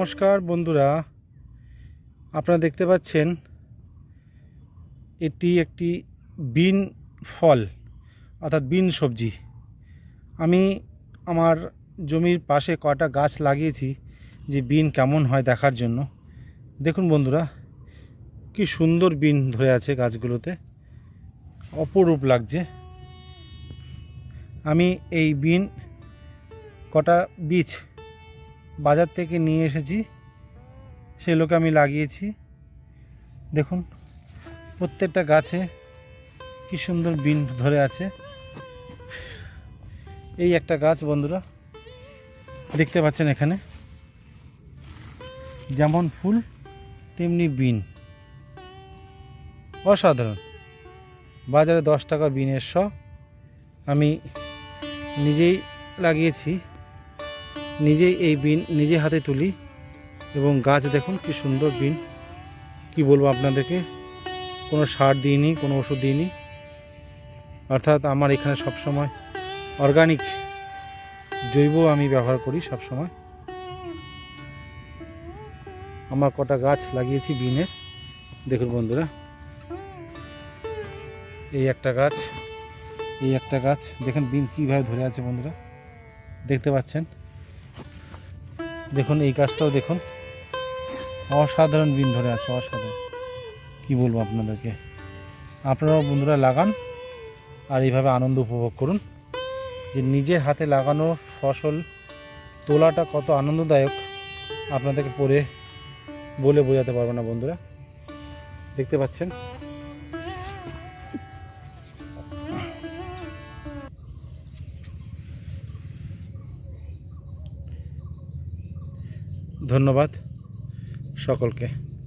নমস্কার বন্ধুরা। আপনারা দেখতে পাচ্ছেন, এটি একটি বিন ফল, অর্থাৎ বিন সবজি। আমি আমার জমির পাশে কটা গাছ লাগিয়েছি যে বিন কেমন হয় দেখার জন্য। দেখুন বন্ধুরা, কি সুন্দর বিন ধরে আছে গাছগুলোতে। অপরূপ লাগছে। আমি এই বিন কটা বীজ বাজার থেকে নিয়ে এসেছি। সেগুলোকে আমি লাগিয়েছি। দেখুন, প্রত্যেকটা গাছে কি সুন্দর বিন ধরে আছে। এই একটা গাছ বন্ধুরা, দেখতে পাচ্ছেন এখানে। যেমন ফুল, তেমনি বিন। অসাধারণ। বাজারে দশ টাকা বিনের শ আমি নিজেই লাগিয়েছি। নিজেই এই বিন নিজে হাতে তুলি এবং গাছ দেখুন কি সুন্দর বিন। কি বলব আপনাদেরকে? কোনো সার দিইনি, কোনো ওষুধ দিইনি। অর্থাৎ আমার এখানে সব সময় অর্গানিক জৈব আমি ব্যবহার করি সব সময় আমার কটা গাছ লাগিয়েছি বিনের। দেখুন বন্ধুরা। এই একটা গাছ, এই একটা গাছ। দেখেন বিন কীভাবে ধরে আছে বন্ধুরা। দেখতে পাচ্ছেন? দেখুন, এই গাছটাও দেখুন। অসাধারণ বিন ধরে আছে, অসাধারণ। কি বলব আপনাদেরকে? আপনারাও বন্ধুরা লাগান আর এইভাবে আনন্দ উপভোগ করুন। যে নিজের হাতে লাগানো ফসল তোলাটা কত আনন্দদায়ক, আপনাদেরকে পরে বলে বোঝাতে পারব না বন্ধুরা। দেখতে পাচ্ছেন? ধন্যবাদ সকলকে।